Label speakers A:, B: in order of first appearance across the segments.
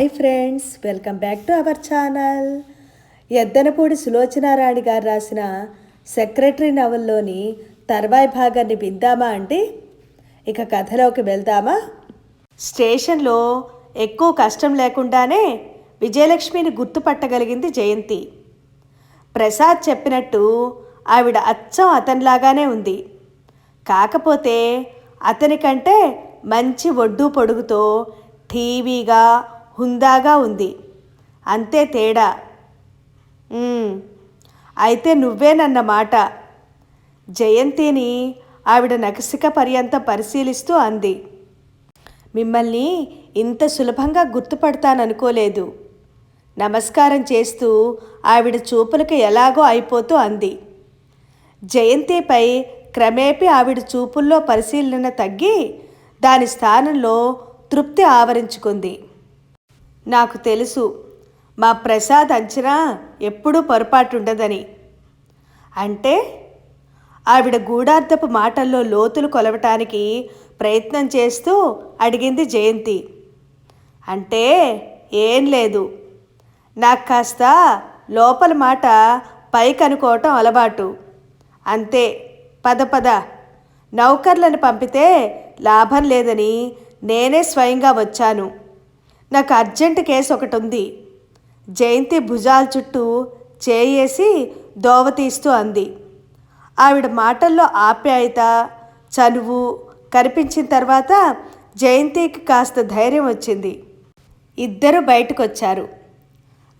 A: Hi friends welcome back to our channel Yeddanapudi Sulochanarani garu రాసిన secretary నవల్లోని తర్వాయి భాగాన్ని విందామా అండి? ఇక కథలోకి వెళ్దామా? స్టేషన్లో ఎక్కువ కష్టం లేకుండానే విజయలక్ష్మిని గుర్తుపట్టగలిగింది జయంతి. ప్రసాద్ చెప్పినట్టు ఆవిడ అచ్చం అతనిలాగానే ఉంది. కాకపోతే అతని కంటే మంచి ఒడ్డు పొడుగుతో టీవీగా హుందాగా ఉంది. అంతే తేడా. అయితే నువ్వేనన్నమాట జయంతిని ఆవిడ నకసిక పర్యంత పరిశీలిస్తూ అంది. మిమ్మల్ని ఇంత సులభంగా గుర్తుపడతాననుకోలేదు. నమస్కారం చేస్తూ ఆవిడ చూపులకు ఎలాగో అయిపోతూ అంది. జయంతిపై క్రమేపీ ఆవిడ చూపుల్లో పరిశీలన తగ్గి దాని స్థానంలో తృప్తి ఆవరించుకుంది. నాకు తెలుసు. మా ప్రసాద్ అంచనా ఎప్పుడూ పొరపాటుండదని. అంటే ఆవిడ గూఢార్థపు మాటల్లో లోతులు కొలవటానికి ప్రయత్నం చేస్తూ అడిగింది జయంతి. అంటే ఏం లేదు. నాకు కాస్త లోపల మాట పైకి అనుకోవటం అలవాటు. అంతే పద పద. నౌకర్లను పంపితే లాభం లేదని నేనే స్వయంగా వచ్చాను. నాకు అర్జెంట్ కేసు ఒకటి ఉంది. జయంతి భుజాల చుట్టూ చేయేసి దోవ తీస్తూ అంది. ఆవిడ మాటల్లో ఆప్యాయత చనువు కనిపించిన తర్వాత జయంతికి కాస్త ధైర్యం వచ్చింది. ఇద్దరు బయటకొచ్చారు.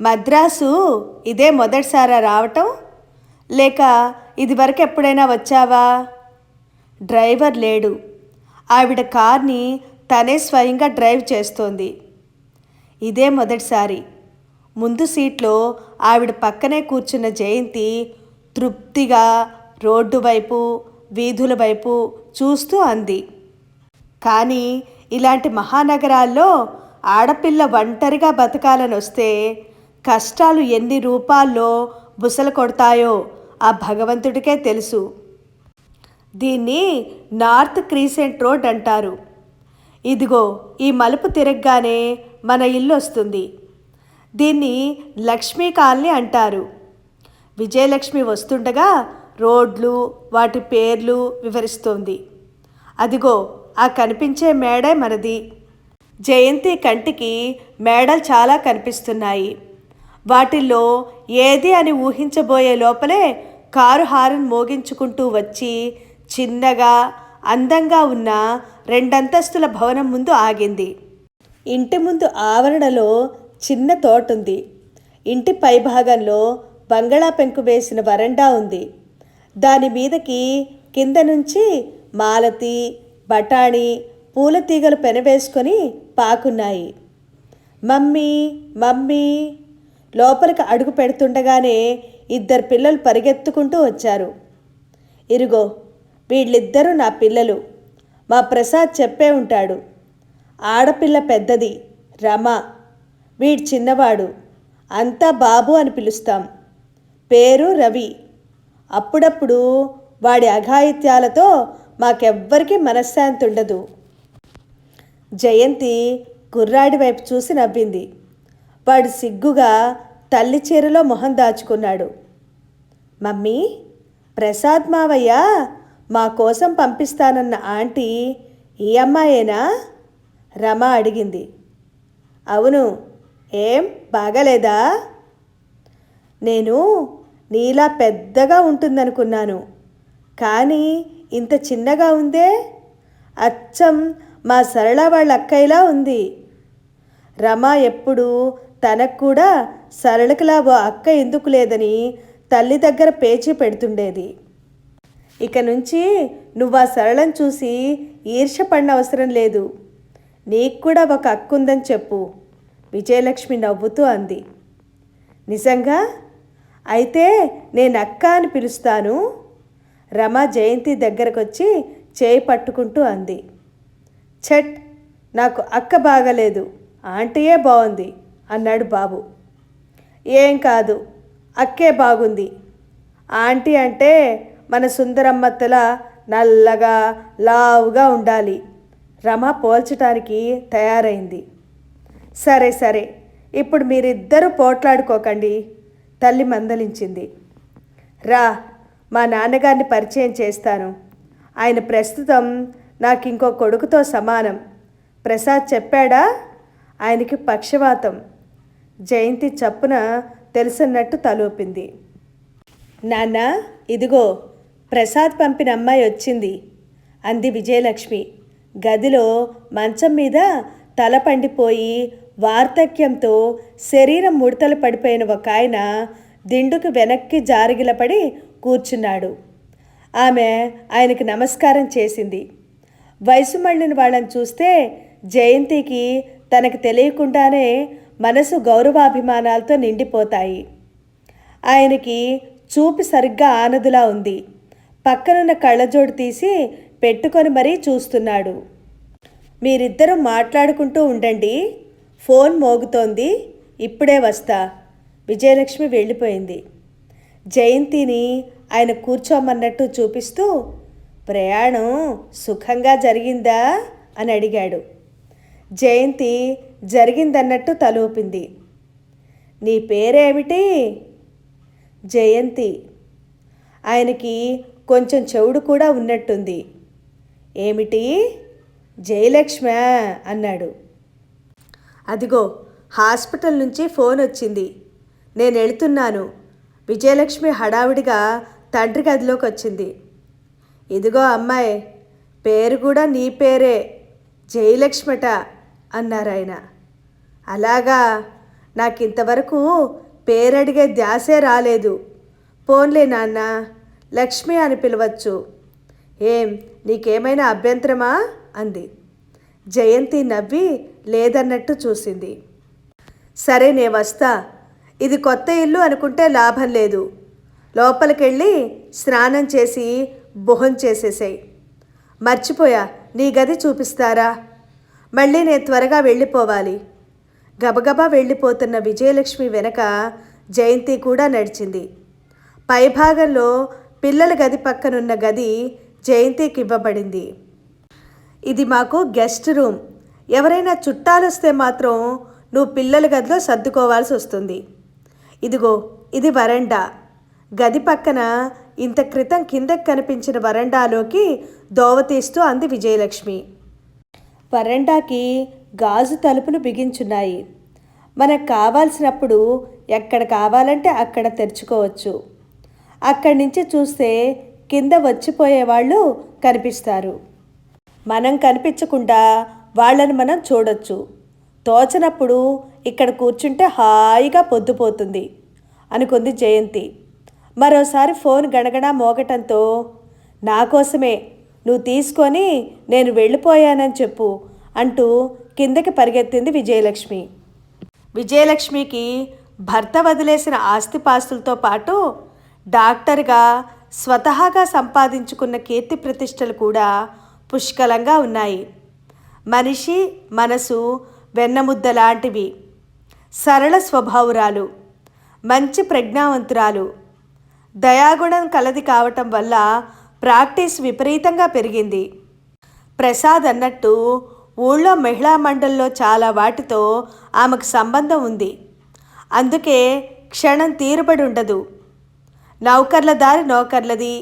A: మద్రాసు ఇదే మొదటిసారా రావటం? లేక ఇదివరకు ఎప్పుడైనా వచ్చావా? డ్రైవర్ లేడు. ఆవిడ కార్ని తనే స్వయంగా డ్రైవ్ చేస్తోంది. ఇదే మొదటిసారి. ముందు సీట్లో ఆవిడ పక్కనే కూర్చున్న జయంతి తృప్తిగా రోడ్డు వైపు వీధుల వైపు చూస్తూ అంది. కానీ ఇలాంటి మహానగరాల్లో ఆడపిల్ల ఒంటరిగా బతకాలని వస్తే కష్టాలు ఎన్ని రూపాల్లో బుసలు కొడతాయో ఆ భగవంతుడికే తెలుసు. దీన్ని నార్త్ క్రీసెంట్ రోడ్ అంటారు. ఇదిగో ఈ మలుపు తిరగగానే మన ఇల్లు వస్తుంది. దీన్ని లక్ష్మీ కాలనీ అంటారు. విజయలక్ష్మి వస్తుండగా రోడ్లు వాటి పేర్లు వివరిస్తోంది. అదిగో ఆ కనిపించే మేడే మనది. జయంతి కంటికి మేడలు చాలా కనిపిస్తున్నాయి. వాటిల్లో ఏది అని ఊహించబోయే లోపలే కారు హారన్ మోగించుకుంటూ వచ్చి చిన్నగా అందంగా ఉన్న రెండంతస్తుల భవనం ముందు ఆగింది. ఇంటి ముందు ఆవరణలో చిన్న తోటుంది. ఇంటి పైభాగంలో బంగళా పెంకు వేసిన వరండా ఉంది. దాని మీదకి కింద నుంచి మాలతి బఠాణి పూల తీగలు పెనవేసుకొని పాకున్నాయి. Mummy mummy! లోపలికి అడుగు పెడుతుండగానే ఇద్దరు పిల్లలు పరిగెత్తుకుంటూ వచ్చారు. ఇరుగో వీళ్ళిద్దరూ నా పిల్లలు. మా ప్రసాద్ చెప్పే ఉంటాడు. ఆడపిల్ల పెద్దది రమ. వీడు చిన్నవాడు. అంతా బాబు అని పిలుస్తాం. పేరు రవి. అప్పుడప్పుడు వాడి అఘాయిత్యాలతో మాకెవ్వరికీ మనశ్శాంతి ఉండదు. జయంతి కుర్రాడి వైపు చూసి నవ్వింది. వాడు సిగ్గుగా తల్లి చీరలో మొహం దాచుకున్నాడు. మమ్మీ ప్రసాద్ మావయ్య మా కోసం పంపిస్తానన్న ఆంటీ ఈ అమ్మాయేనా? రమ అడిగింది. అవును ఏం బాగలేదా? నేను నీలా పెద్దగా ఉంటుందనుకున్నాను. కానీ ఇంత చిన్నగా ఉందే? అచ్చం మా సరళ వాళ్ళ అక్కయ్యలా ఉంది. రమ ఎప్పుడు తనకు కూడా సరళకులా ఓ అక్క ఎందుకు లేదని తల్లి దగ్గర పేచీ పెడుతుండేది. ఇక నుంచి నువ్వు ఆ సరళం చూసి ఈర్ష పడిన అవసరం లేదు. నీకు కూడా ఒక అక్క ఉందని చెప్పు. విజయలక్ష్మి నవ్వుతూ అంది. నిజంగా? అయితే నేను అక్క అని పిలుస్తాను? రమ జయంతి దగ్గరకొచ్చి చేయి పట్టుకుంటూ అంది. ఛట్ నాకు అక్క బాగలేదు. ఆంటీయే బాగుంది అన్నాడు బాబు. ఏం కాదు అక్కే బాగుంది. ఆంటీ అంటే మన సుందరమ్మత్తల నల్లగా లావుగా ఉండాలి. రమ పోల్చటానికి తయారైంది. సరే సరే ఇప్పుడు మీరిద్దరూ పోట్లాడుకోకండి తల్లి మందలించింది. రా మా నాన్నగారిని పరిచయం చేస్తాను. ఆయన ప్రస్తుతం నాకు ఇంకో కొడుకుతో సమానం. ప్రసాద్ చెప్పాడా? ఆయనకి పక్షవాతం. జయంతి చప్పున తెలిసినట్టు తలూపింది. నాన్న ఇదిగో ప్రసాద్ పంపిన అమ్మాయి వచ్చింది అంది విజయలక్ష్మి. గదిలో మంచం మీద తల పండిపోయి వార్ధక్యంతో శరీరం ముడతలు పడిపోయిన ఒక ఆయన దిండుకు వెనక్కి జారిగిలపడి కూర్చున్నాడు. ఆమె ఆయనకి నమస్కారం చేసింది. వయసు మళ్ళిన వాళ్ళని చూస్తే జయంతికి తనకు తెలియకుండానే మనసు గౌరవాభిమానాలతో నిండిపోతాయి. ఆయనకి చూపు సరిగ్గా ఆనదులా ఉంది. పక్కనున్న కళ్ళజోడు తీసి పెట్టుకొని మరీ చూస్తున్నాడు. మీరిద్దరూ మాట్లాడుకుంటూ ఉండండి. ఫోన్ మోగుతోంది. ఇప్పుడే వస్తా. విజయలక్ష్మి వెళ్ళిపోయింది. జయంతిని ఆయన కూర్చోమన్నట్టు చూపిస్తూ ప్రయాణం సుఖంగా జరిగిందా? అని అడిగాడు. జయంతి జరిగిందన్నట్టు తలూపింది. నీ పేరేమిటి? జయంతి. ఆయనకి కొంచెం చెవుడు కూడా ఉన్నట్టుంది. ఏమిటి? జయలక్ష్మ అన్నాడు. అదిగో హాస్పిటల్ నుంచి ఫోన్ వచ్చింది. నేను వెళుతున్నాను. విజయలక్ష్మి హడావిడిగా తండ్రి గదిలోకి వచ్చింది. ఇదిగో అమ్మాయి పేరు కూడా నీ పేరే జయలక్ష్మట అన్నారు ఆయన. అలాగా? నాకు ఇంతవరకు పేరడిగే ధ్యాసే రాలేదు. పోన్లే నాన్న లక్ష్మి అని పిలవచ్చు. ఏం నీకేమైనా అభ్యంతరమా? అంది. జయంతి నవ్వి లేదన్నట్టు చూసింది. సరే నే వస్తా. ఇది కొత్త ఇల్లు అనుకుంటే లాభం లేదు. లోపలికెళ్ళి స్నానం చేసి బొహం చేసేసాయి. మర్చిపోయా నీ గది చూపిస్తారా? మళ్ళీ నేను త్వరగా వెళ్ళిపోవాలి. గబగబా వెళ్ళిపోతున్న విజయలక్ష్మి వెనక జయంతి కూడా నడిచింది. పైభాగంలో పిల్లల గది పక్కనున్న గది జయంతికి ఇవ్వబడింది ఇది మాకు గెస్ట్ రూమ్. ఎవరైనా చుట్టాలు వస్తే మాత్రం నువ్వు పిల్లల గదిలో సర్దుకోవాల్సి వస్తుంది. ఇదిగో ఇది వరండా. గది పక్కన ఇంత క్రితం కిందకి కనిపించిన వరండాలోకి దోవ తీస్తూ అంది విజయలక్ష్మి. వరండాకి గాజు తలుపులు బిగించున్నాయి. మనకు కావాల్సినప్పుడు ఎక్కడ కావాలంటే అక్కడ తెరుచుకోవచ్చు. అక్కడి నుంచి చూస్తే కింద వచ్చిపోయేవాళ్ళు కనిపిస్తారు. మనం కనిపించకుండా వాళ్ళని మనం చూడొచ్చు. తోచనప్పుడు ఇక్కడ కూర్చుంటే హాయిగా పొద్దుపోతుంది అనుకుంది జయంతి. మరోసారి ఫోన్ గణగణ మోగటంతో నా కోసమే నువ్వు తీసుకొని నేను వెళ్ళిపోయానని చెప్పు అంటూ కిందకి పరిగెత్తింది విజయలక్ష్మి. విజయలక్ష్మికి భర్త వదిలేసిన ఆస్తిపాస్తులతో పాటు డాక్టర్గా స్వతహాగా సంపాదించుకున్న కీర్తి ప్రతిష్టలు కూడా పుష్కలంగా ఉన్నాయి. మనిషి మనసు వెన్నముద్ద లాంటివి. సరళ స్వభావురాలు. మంచి ప్రజ్ఞావంతురాలు. దయాగుణం కలది కావటం వల్ల ప్రాక్టీస్ విపరీతంగా పెరిగింది. ప్రసాద్ అన్నట్టు ఊళ్ళో మహిళా మండలిలో చాలా వాటితో ఆమెకు సంబంధం ఉంది. అందుకే క్షణం తీరుబడి ఉండదు. నౌకర్ల దారి నౌకర్లది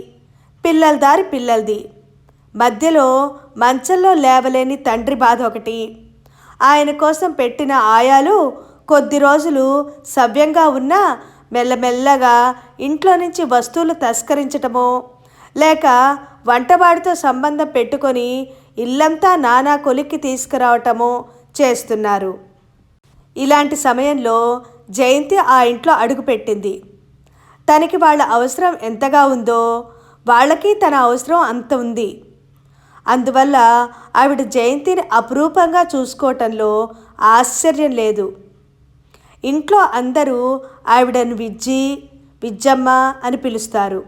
A: పిల్లల దారి పిల్లలది. మధ్యలో మంచంలో లేవలేని తండ్రి బాధ ఒకటి. ఆయన కోసం పెట్టిన ఆయాలు కొద్ది రోజులు సవ్యంగా ఉన్నా మెల్లమెల్లగా ఇంట్లో నుంచి వస్తువులు తస్కరించటమో లేక వంటవాడితో సంబంధం పెట్టుకొని ఇల్లంతా నానా కొలిక్కి తీసుకురావటమో చేస్తున్నారు. ఇలాంటి సమయంలో జయంతి ఆ ఇంట్లో అడుగుపెట్టింది. తనకి వాళ్ళ అవసరం ఎంతగా ఉందో వాళ్ళకి తన అవసరం అంత ఉంది. అందువల్ల ఆవిడ జయంతిని అపురూపంగా చూసుకోవటంలో ఆశ్చర్యం లేదు. ఇంట్లో అందరూ ఆవిడను విజ్జి విజ్జమ్మ అని పిలుస్తారు.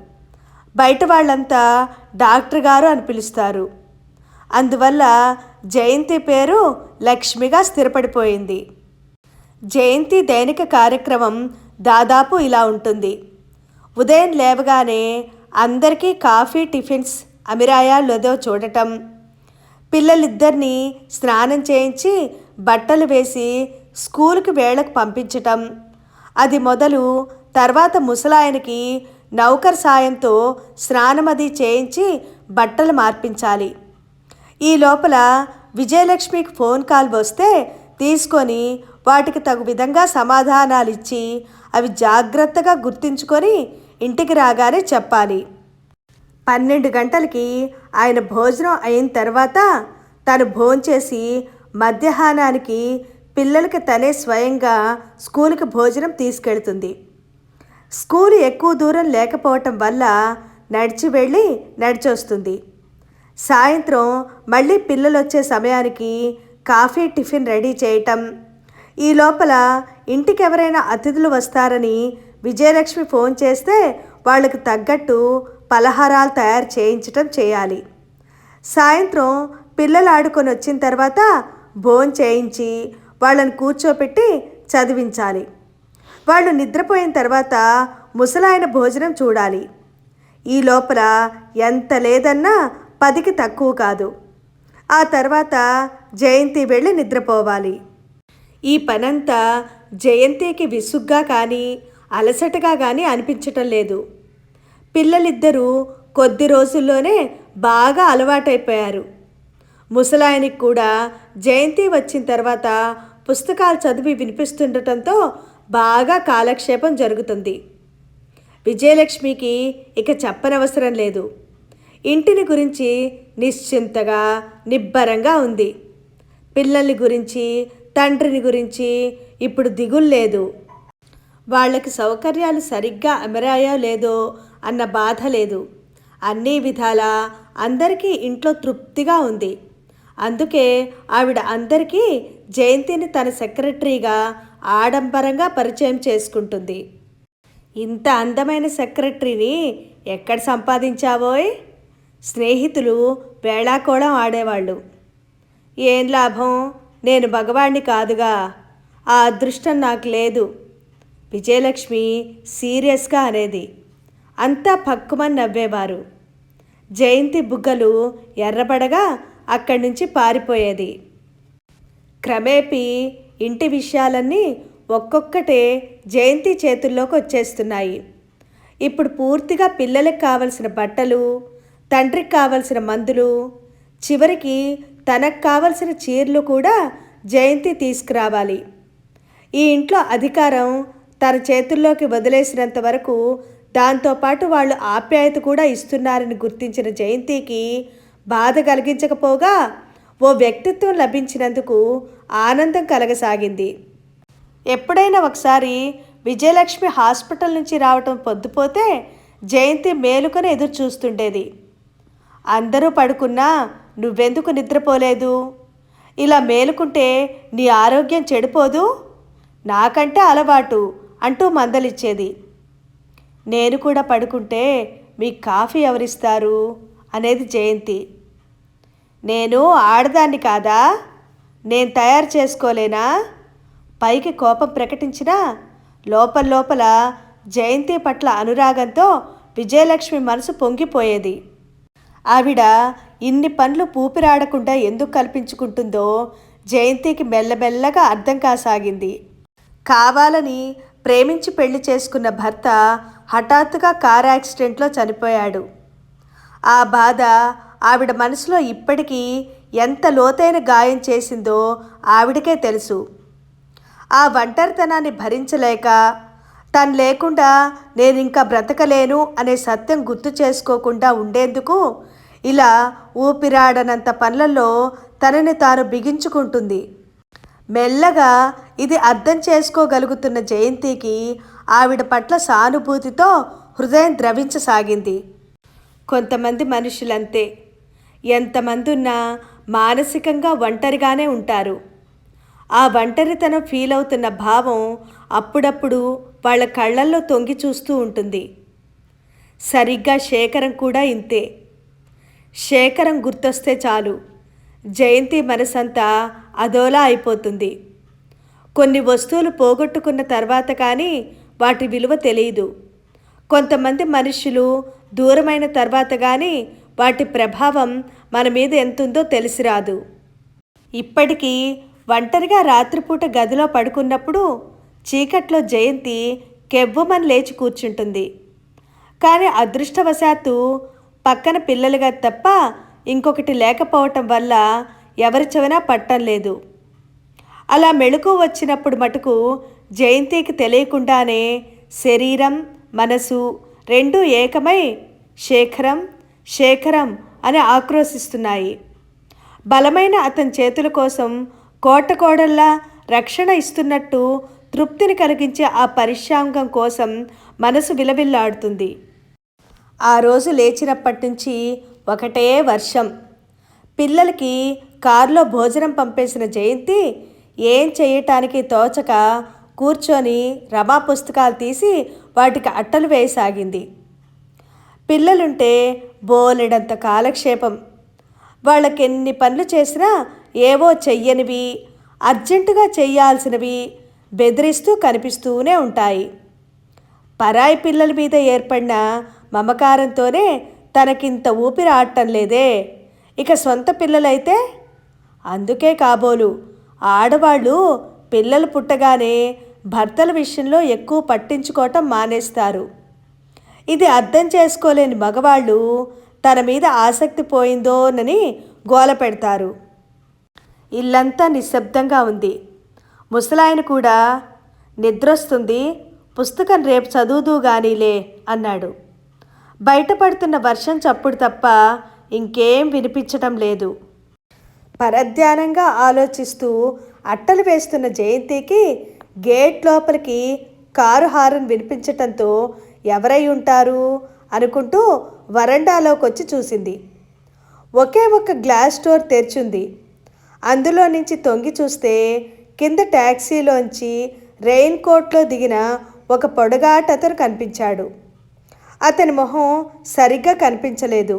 A: బయట వాళ్ళంతా డాక్టర్ గారు అని పిలుస్తారు. అందువల్ల జయంతి పేరు లక్ష్మిగా స్థిరపడిపోయింది. జయంతి దైనిక కార్యక్రమం దాదాపు ఇలా ఉంటుంది. ఉదయం లేవగానే అందరికీ కాఫీ టిఫిన్స్ అమిరాయా లేదో చూడటం. పిల్లలిద్దరినీ స్నానం చేయించి బట్టలు వేసి స్కూల్కి వేళకు పంపించటం. అది మొదలు తర్వాత ముసలాయనకి నౌకర్ సాయంతో స్నానమది చేయించి బట్టలు మార్పించాలి. ఈ లోపల విజయలక్ష్మికి ఫోన్ కాల్ వస్తే తీసుకొని వాటికి తగు విధంగా సమాధానాలు ఇచ్చి అవి జాగ్రత్తగా గుర్తుంచుకొని ఇంటికి రాగానే చెప్పాలి. పన్నెండు గంటలకి ఆయన భోజనం అయిన తర్వాత తను భోంచేసి మధ్యాహ్నానికి పిల్లలకి తనే స్వయంగా స్కూల్కి భోజనం తీసుకెళ్తుంది. స్కూల్ ఎక్కువ దూరం లేకపోవటం వల్ల నడిచి వెళ్ళి నడిచొస్తుంది. సాయంత్రం మళ్ళీ పిల్లలు వచ్చే సమయానికి కాఫీ టిఫిన్ రెడీ చేయటం. ఈ లోపల ఇంటికి ఎవరైనా అతిథులు వస్తారని విజయలక్ష్మి ఫోన్ చేస్తే వాళ్ళకు తగ్గట్టు పలహారాలు తయారు చేయించటం చేయాలి. సాయంత్రం పిల్లలు ఆడుకొని వచ్చిన తర్వాత భోన్ చేయించి వాళ్ళని కూర్చోపెట్టి చదివించాలి. వాళ్ళు నిద్రపోయిన తర్వాత ముసలాయన భోజనం చూడాలి. ఈ లోపల ఎంత లేదన్నా పదికి తక్కువ కాదు. ఆ తర్వాత జయంతి వెళ్ళి నిద్రపోవాలి. ఈ పనంతా జయంతికి విసుగ్గా కానీ అలసటగా కానీ అనిపించటం లేదు. పిల్లలిద్దరూ కొద్ది రోజుల్లోనే బాగా అలవాటైపోయారు. ముసలాయనికి కూడా జయంతి వచ్చిన తర్వాత పుస్తకాలు చదివి వినిపిస్తుండటంతో బాగా కాలక్షేపం జరుగుతుంది. విజయలక్ష్మికి ఇక చెప్పనవసరం లేదు. ఇంటిని గురించి నిశ్చింతగా నిబ్బరంగా ఉంది. పిల్లల్ని గురించి తండ్రిని గురించి ఇప్పుడు దిగులు లేదు. వాళ్ళకి సౌకర్యాలు సరిగ్గా అమరాయో లేదో అన్న బాధ లేదు. అన్ని విధాలా అందరికీ ఇంట్లో తృప్తిగా ఉంది. అందుకే ఆవిడ అందరికీ జయంతిని తన సెక్రటరీగా ఆడంబరంగా పరిచయం చేసుకుంటుంది. ఇంత అందమైన సెక్రటరీని ఎక్కడ సంపాదించావోయ్? స్నేహితులు వేళాకోళం ఆడేవాళ్ళు. ఏం లాభం? నేను భగవాణ్ణి కాదుగా. ఆ అదృష్టం నాకు లేదు. విజయలక్ష్మి సీరియస్గా అనేది. అంతా పక్కుమని నవ్వేవారు. జయంతి బుగ్గలు ఎర్రబడగా అక్కడి నుంచి పారిపోయేది. క్రమేపీ ఇంటి విషయాలన్నీ ఒక్కొక్కటే జయంతి చేతుల్లోకి వచ్చేస్తున్నాయి. ఇప్పుడు పూర్తిగా పిల్లలకు కావలసిన బట్టలు తండ్రికి కావలసిన మందులు చివరికి తనకు కావలసిన చీరలు కూడా జయంతి తీసుకురావాలి. ఈ ఇంట్లో అధికారం తన చేతుల్లోకి వదిలేసినంత వరకు దాంతోపాటు వాళ్ళు ఆప్యాయత కూడా ఇస్తున్నారని గుర్తించిన జయంతికి బాధ కలిగించకపోగా ఓ వ్యక్తిత్వం లభించినందుకు ఆనందం కలగసాగింది. ఎప్పుడైనా ఒకసారి విజయలక్ష్మి హాస్పిటల్ నుంచి రావటం పొద్దుపోతే జయంతి మేలుకొని ఎదురు చూస్తుండేది. అందరూ పడుకున్నా నువ్వెందుకు నిద్రపోలేదు? ఇలా మేలుకుంటే నీ ఆరోగ్యం చెడిపోదు? నాకంటే అలవాటు అంటూ మందలిచ్చేది. నేను కూడా పడుకుంటే మీకు కాఫీ ఎవరిస్తారు? అనేది జయంతి. నేను ఆడదాన్ని కాదా? నేను తయారు చేసుకోలేనా? పైకి కోపం ప్రకటించినా లోపల లోపల జయంతి పట్ల అనురాగంతో విజయలక్ష్మి మనసు పొంగిపోయేది. ఆవిడ ఇన్ని పనులు పూపిరాడకుండా ఎందుకు కల్పించుకుంటుందో జయంతికి మెల్లమెల్లగా అర్థం కాసాగింది. కావాలని ప్రేమించి పెళ్ళి చేసుకున్న భర్త హఠాత్తుగా కార్ యాక్సిడెంట్లో చనిపోయాడు. ఆ బాధ ఆవిడ మనసులో ఇప్పటికీ ఎంత లోతైన గాయం చేసిందో ఆవిడకే తెలుసు. ఆ ఒంటరితనాన్ని భరించలేక తను లేకుండా నేను ఇంకా బ్రతకలేను అనే సత్యం గుర్తు చేసుకోకుండా ఉండేందుకు ఇలా ఊపిరాడనంత పనులలో తనని తాను బిగించుకుంటుంది. మెల్లగా ఇది అర్థం చేసుకోగలుగుతున్న జయంతికి ఆవిడ పట్ల సానుభూతితో హృదయం ద్రవించసాగింది. కొంతమంది మనుషులంతే. ఎంతమంది ఉన్నా మానసికంగా ఒంటరిగానే ఉంటారు. ఆ ఒంటరితనం ఫీల్ అవుతున్న భావం అప్పుడప్పుడు వాళ్ళ కళ్ళల్లో తొంగి చూస్తూ ఉంటుంది. సరిగ్గా శేఖరం కూడా ఇంతే. శేఖరం గుర్తొస్తే చాలు. జయంతి మనసంతా అదోలా అయిపోతుంది. కొన్ని వస్తువులు పోగొట్టుకున్న తర్వాత కానీ వాటి విలువ తెలియదు కొంతమంది మనుషులు దూరమైన తర్వాత కానీ వాటి ప్రభావం మన మీద ఎంతుందో తెలిసిరాదు ఇప్పటికీ ఒంటరిగా రాత్రిపూట గదిలో పడుకున్నప్పుడు చీకట్లో జయంతి కెవ్వమని లేచి కూర్చుంటుంది. కానీ అదృష్టవశాత్తు పక్కన పిల్లలుగా తప్ప ఇంకొకటి లేకపోవటం వల్ల ఎవరి చెవినా పట్టం లేదు. అలా మెళుకు వచ్చినప్పుడు మటుకు జయంతికి తెలియకుండానే శరీరం మనసు రెండూ ఏకమై శేఖరం శేఖరం అని ఆక్రోశిస్తున్నాయి. బలమైన అతని చేతుల కోసం కోటకోడల్లా రక్షణ ఇస్తున్నట్టు తృప్తిని కలిగించే ఆ పరిశ్రాంగం కోసం మనసు విలవిల్లాడుతుంది. ఆ రోజు లేచినప్పటి నుంచి ఒకటే వర్షం. పిల్లలకి కారులో భోజనం పంపేసిన జయంతి ఏం చేయటానికి తోచక కూర్చొని రమా పుస్తకాలు తీసి వాటికి అట్టలు వేయసాగింది. పిల్లలుంటే బోలెడంత కాలక్షేపం. వాళ్ళకి ఎన్ని పనులు చేసినా ఏవో చెయ్యనివి అర్జెంటుగా చేయాల్సినవి బెదిరిస్తూ కనిపిస్తూనే ఉంటాయి. పరాయి పిల్లల మీద ఏర్పడిన మమకారంతోనే తనకింత ఊపిరి ఆడటం లేదే. ఇక సొంత పిల్లలైతే? అందుకే కాబోలు. ఆడవాళ్ళు పిల్లలు పుట్టగానే భర్తల విషయంలో ఎక్కువ పట్టించుకోవటం మానేస్తారు. ఇది అర్థం చేసుకోలేని మగవాళ్ళు తన మీద ఆసక్తి పోయిందోనని గోల పెడతారు. ఇల్లంతా నిశ్శబ్దంగా ఉంది. ముసలాయన కూడా నిద్రొస్తుంది పుస్తకం రేపు చదువుదు గానీలే అన్నాడు. బయటపడుతున్న వర్షం చప్పుడు తప్ప ఇంకేం వినిపించటం లేదు. పరధ్యానంగా ఆలోచిస్తూ అట్టలు వేస్తున్న జయంతికి గేట్ లోపలికి కారు హారన్ వినిపించటంతో ఎవరై ఉంటారు అనుకుంటూ వరండాలోకి వచ్చి చూసింది. ఒకే ఒక్క గ్లాస్ డోర్ తెరిచింది. అందులో నుంచి తొంగి చూస్తే కింద ట్యాక్సీలోంచి రెయిన్ కోట్లో దిగిన ఒక పొడగాటతను కనిపించాడు. అతని మొహం సరిగ్గా కనిపించలేదు.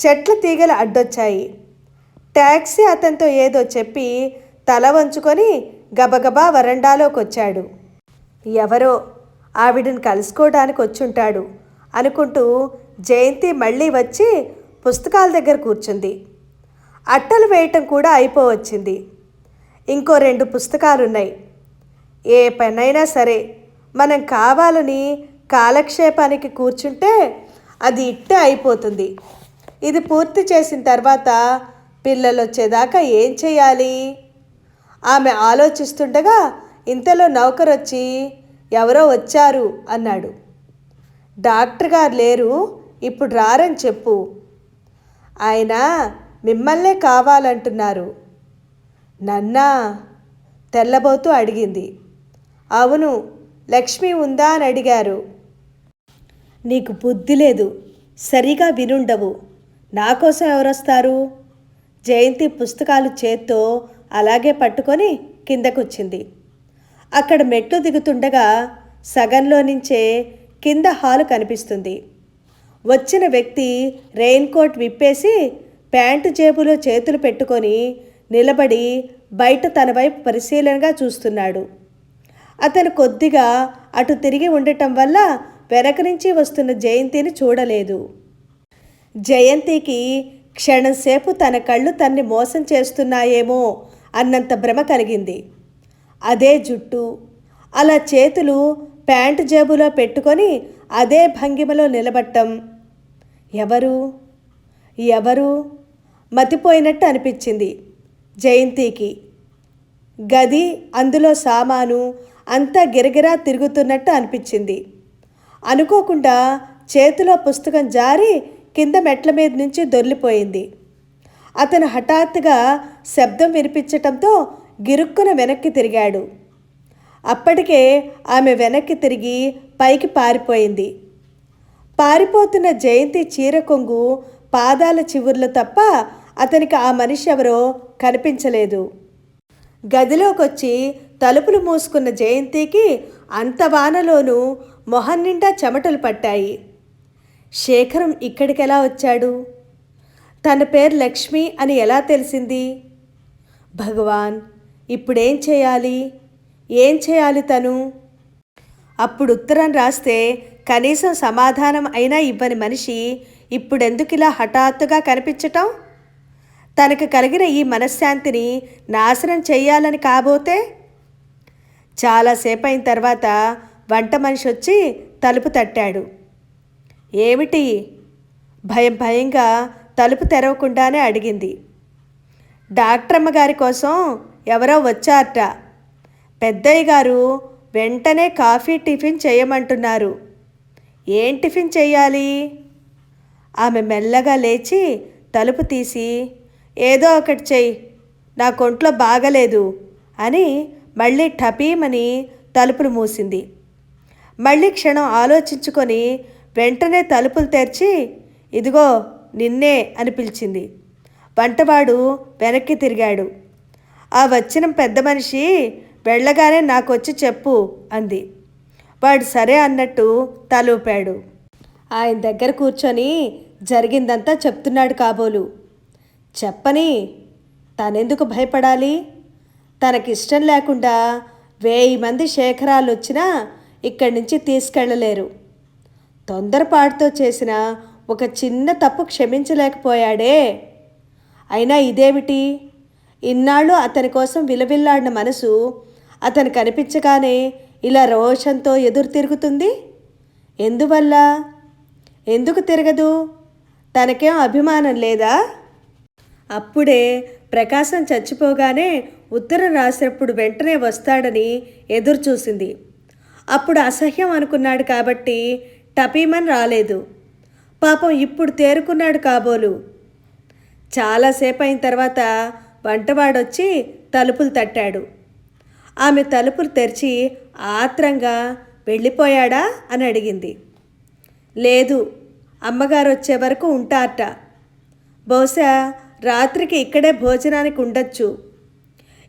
A: చెట్ల తీగలు అడ్డొచ్చాయి. ట్యాక్సీ అతనితో ఏదో చెప్పి తల వంచుకొని గబగబా వరండాలోకి వచ్చాడు ఎవరో? ఆవిడని కలుసుకోవడానికి వచ్చుంటాడు అనుకుంటూ జయంతి మళ్ళీ వచ్చి పుస్తకాల దగ్గర కూర్చుంది. అట్టలు వేయటం కూడా అయిపోవచ్చింది. ఇంకో రెండు పుస్తకాలున్నాయి. ఏ పనైనా సరే మనం కావాలని కాలక్షేపానికి కూర్చుంటే అది ఇట్టే అయిపోతుంది. ఇది పూర్తి చేసిన తర్వాత పిల్లలు వచ్చేదాకా ఏం చేయాలి? ఆమె ఆలోచిస్తుండగా ఇంతలో నౌకరు వచ్చి ఎవరో వచ్చారు అన్నాడు. డాక్టర్ గారు లేరు ఇప్పుడు రారని చెప్పు. ఆయన మిమ్మల్నే కావాలంటున్నారు. నన్నా తెల్లబోతూ అడిగింది. అవును లక్ష్మి ఉందా అని అడిగారు. నీకు బుద్ధి లేదు. సరిగా వినుండవు. నా కోసం ఎవరొస్తారు? జయంతి పుస్తకాలు చేత్తో అలాగే పట్టుకొని కిందకొచ్చింది. అక్కడ మెట్లు దిగుతుండగా సగంలో నుంచే కింద హాలు కనిపిస్తుంది. వచ్చిన వ్యక్తి రెయిన్ కోట్ విప్పేసి ప్యాంటు జేబులో చేతులు పెట్టుకొని నిలబడి బయట తన వైపు పరిశీలనగా చూస్తున్నాడు. అతను కొద్దిగా అటు తిరిగి ఉండటం వల్ల వెనక నుంచి వస్తున్న జయంతిని చూడలేదు. జయంతికి క్షణంసేపు తన కళ్ళు తన్ని మోసం చేస్తున్నాయేమో అన్నంత భ్రమ కలిగింది. అదే జుట్టు అలా చేతులు ప్యాంటు జేబులో పెట్టుకొని అదే భంగిమలో నిలబట్టం ఎవరు? ఎవరు? మతిపోయినట్టు అనిపించింది జయంతికి. గది అందులో సామాను అంతా గిరగిరా తిరుగుతున్నట్టు అనిపించింది. అనుకోకుండా చేతిలో పుస్తకం జారి కింద మెట్ల మీద నుంచి దొర్లిపోయింది. అతను హఠాత్తుగా శబ్దం వినిపించటంతో గిరుక్కున వెనక్కి తిరిగాడు. అప్పటికే ఆమె వెనక్కి తిరిగి పైకి పారిపోయింది. పారిపోతున్న జయంతి చీర కొంగు పాదాల చివుర్లు తప్ప అతనికి ఆ మనిషి ఎవరో కనిపించలేదు. గదిలోకొచ్చి తలుపులు మూసుకున్న జయంతికి అంత వానలోనూ మొహం నిండా చెమటలు పట్టాయి. శేఖరం ఇక్కడికెలా వచ్చాడు? తన పేరు లక్ష్మి అని ఎలా తెలిసింది? భగవాన్ ఇప్పుడేం చేయాలి? ఏం చేయాలి తను? అప్పుడు ఉత్తరం రాస్తే కనీసం సమాధానం అయినా ఇవ్వని మనిషి ఇప్పుడెందుకు ఇలా హఠాత్తుగా కనిపించటం? తనకు కలిగిన ఈ మనశ్శాంతిని నాశనం చేయాలని కాబోతే? చాలాసేపు అయిన తర్వాత వంట మనిషి వచ్చి తలుపు తట్టాడు. ఏమిటి? భయం భయంగా తలుపు తెరవకుండానే అడిగింది. డాక్టరమ్మ గారి కోసం ఎవరో వచ్చారట. పెద్దయ్య గారు వెంటనే కాఫీ టిఫిన్ చేయమంటున్నారు. ఏం టిఫిన్ చేయాలి? ఆమె మెల్లగా లేచి తలుపు తీసి ఏదో ఒకటి చెయ్యి నా కొంట్లో బాగలేదు అని మళ్ళీ టపీమని తలుపులు మూసింది. మళ్ళీ క్షణం ఆలోచించుకొని వెంటనే తలుపులు తెరిచి ఇదిగో నిన్నే అని పిలిచింది. వంటవాడు వెనక్కి తిరిగాడు. ఆ వచ్చిన పెద్ద మనిషి వెళ్ళగానే నాకొచ్చి చెప్పు అంది. వాడు సరే అన్నట్టు తలూపాడు. ఆయన దగ్గర కూర్చొని జరిగిందంతా చెప్తున్నాడు కాబోలు. చెప్పని తనెందుకు భయపడాలి? తనకిష్టం లేకుండా వెయ్యి మంది శేఖరాలు వచ్చినా ఇక్కడి నుంచి తీసుకెళ్ళలేరు. తొందరపాటుతో చేసిన ఒక చిన్న తప్పు క్షమించలేకపోయాడే. అయినా ఇదేమిటి? ఇన్నాళ్ళు అతని కోసం విలవిల్లాడిన మనసు అతను కనిపించగానే ఇలా రోషంతో ఎదురు తిరుగుతుంది? ఎందువల్ల? ఎందుకు తిరగదు? తనకేం అభిమానం లేదా? అప్పుడే ప్రకాశం చచ్చిపోగానే ఉత్తరం రాసినప్పుడు వెంటనే వస్తాడని ఎదురు చూసింది అప్పుడు అసహ్యం అనుకున్నాడు కాబట్టి టపీమని రాలేదు. పాపం ఇప్పుడు తేరుకున్నాడు కాబోలు. చాలాసేపు అయిన తర్వాత వంటవాడొచ్చి తలుపులు తట్టాడు. ఆమె తలుపులు తెరిచి ఆత్రంగా వెళ్ళిపోయాడా అని అడిగింది. లేదు అమ్మగారు వచ్చే వరకు ఉంటారట. బహుశా రాత్రికి ఇక్కడే భోజనానికి ఉండొచ్చు.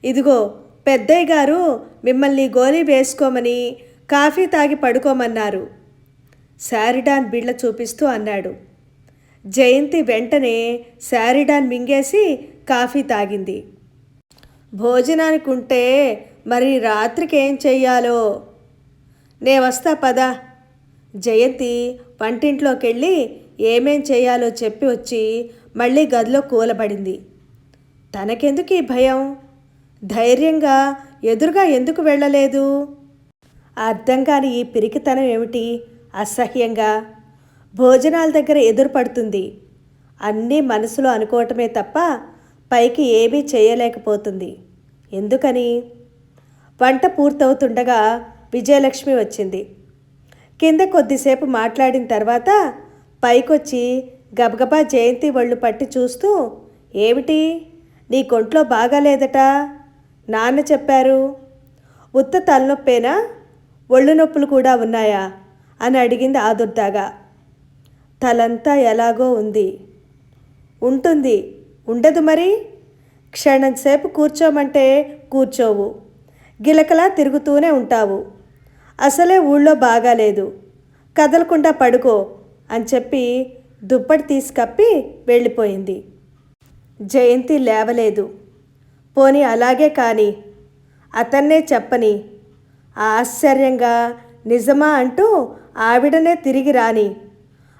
A: ఇదిగో పెద్దయ్య గారు మిమ్మల్ని గోలీ వేసుకోమని కాఫీ తాగి పడుకోమన్నారు. శారిడాన్ బిళ్ళ చూపిస్తూ అన్నాడు. జయంతి వెంటనే శారిడాన్ మింగేసి కాఫీ తాగింది. భోజనానికి ఉంటే మరి రాత్రికి ఏం చెయ్యాలో? నే వస్తా పదా. జయంతి వంటింట్లోకి వెళ్ళి ఏమేం చేయాలో చెప్పి వచ్చి మళ్ళీ గదిలో కూలబడింది. తనకెందుకు ఈ భయం? ధైర్యంగా ఎదురుగా ఎందుకు వెళ్ళలేదు? అర్థం కాని ఈ పిరికితనం ఏమిటి? అసహ్యంగా. భోజనాల దగ్గర ఎదురుపడుతుంది అన్నీ మనసులో అనుకోవటమే తప్ప పైకి ఏమీ చేయలేకపోతుంది. ఎందుకని? వంట పూర్తవుతుండగా విజయలక్ష్మి వచ్చింది. కింద కొద్దిసేపు మాట్లాడిన తర్వాత పైకొచ్చి గబగబా జయంతి ఒళ్ళు పట్టి చూస్తూ ఏమిటి? నీ కొంట్లో బాగాలేదట? నాన్న చెప్పారు. ఉత్త తలనొప్పేనా? ఒళ్ళు నొప్పులు కూడా ఉన్నాయా? అని అడిగింది ఆదుర్దాగా తలంతా ఎలాగో ఉంది. ఉంటుంది. ఉండదు మరి. క్షణం సేపు కూర్చోమంటే కూర్చోవు. గిలకలా తిరుగుతూనే ఉంటావు. అసలే ఊళ్ళో బాగాలేదు. కదలకుండా పడుకో అని చెప్పి దుప్పటి తీసుకప్పి వెళ్ళిపోయింది. జయంతి లేవలేదు. పోని అలాగే కాని అతన్నే చెప్పని ఆశ్చర్యంగా నిజమా అంటూ ఆవిడనే తిరిగి రాని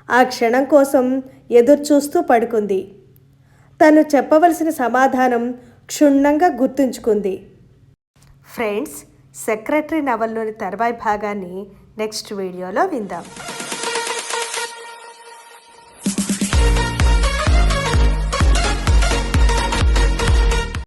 A: ఆ క్షణం కోసం ఎదురుచూస్తూ పడుకుంది. తను చెప్పవలసిన సమాధానం క్షుణ్ణంగా గుర్తుంచుకుంది. ఫ్రెండ్స్ సెక్రటరీ నవల్లోని తర్వాయి భాగాన్ని నెక్స్ట్ వీడియోలో విందాం.